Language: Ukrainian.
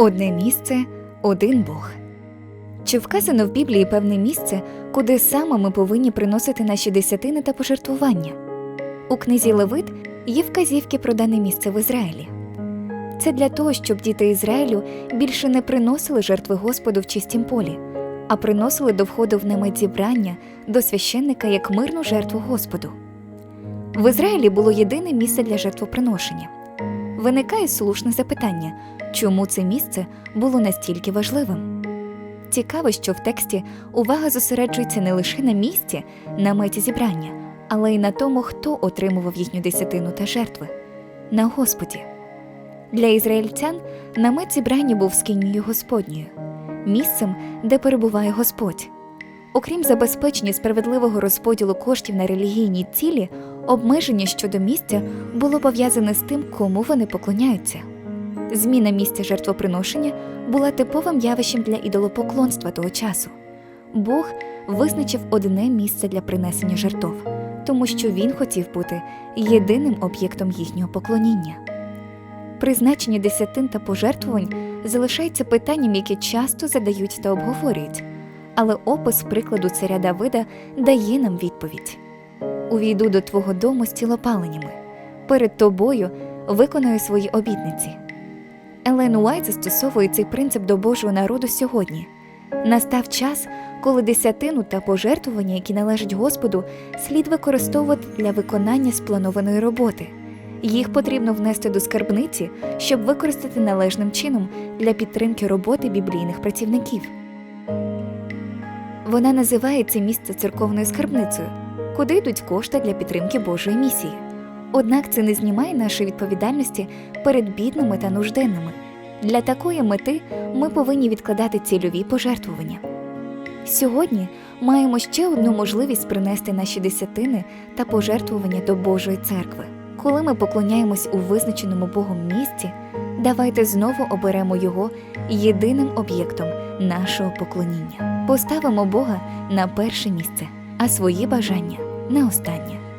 Одне місце, один Бог. Чи вказано в Біблії певне місце, куди саме ми повинні приносити наші десятини та пожертвування? У книзі Левит є вказівки про дане місце в Ізраїлі. Це для того, щоб діти Ізраїлю більше не приносили жертви Господу в чистім полі, а приносили до входу в намет зібрання до священника як мирну жертву Господу. В Ізраїлі було єдине місце для жертвоприношення. Виникає слушне запитання, чому це місце було настільки важливим. Цікаво, що в тексті увага зосереджується не лише на місці, наметі зібрання, але й на тому, хто отримував їхню десятину та жертви на Господі. Для ізраїльтян намет зібрання був скинією Господньою, місцем, де перебуває Господь. Окрім забезпечення справедливого розподілу коштів на релігійні цілі, обмеження щодо місця було пов'язане з тим, кому вони поклоняються. Зміна місця жертвоприношення була типовим явищем для ідолопоклонства того часу. Бог визначив одне місце для принесення жертов, тому що він хотів бути єдиним об'єктом їхнього поклоніння. Призначення десятин та пожертвувань залишається питанням, яке часто задають та обговорюють, але опис прикладу царя Давида дає нам відповідь: Увійду до твого дому з тілопаленнями, перед тобою виконую свої обітниці. Елен Уайт застосовує цей принцип до Божого народу сьогодні. Настав час, коли десятину та пожертвування, які належать Господу, слід використовувати для виконання спланованої роботи. Їх потрібно внести до скарбниці, щоб використати належним чином для підтримки роботи біблійних працівників. Вона називає це місце церковною скарбницею, куди йдуть кошти для підтримки Божої місії. Однак це не знімає нашої відповідальності перед бідними та нужденними. Для такої мети ми повинні відкладати цільові пожертвування. Сьогодні маємо ще одну можливість принести наші десятини та пожертвування до Божої церкви. Коли ми поклоняємось у визначеному Богом місці, давайте знову оберемо його єдиним об'єктом нашого поклоніння. Поставимо Бога на перше місце, а свої бажання на останнє.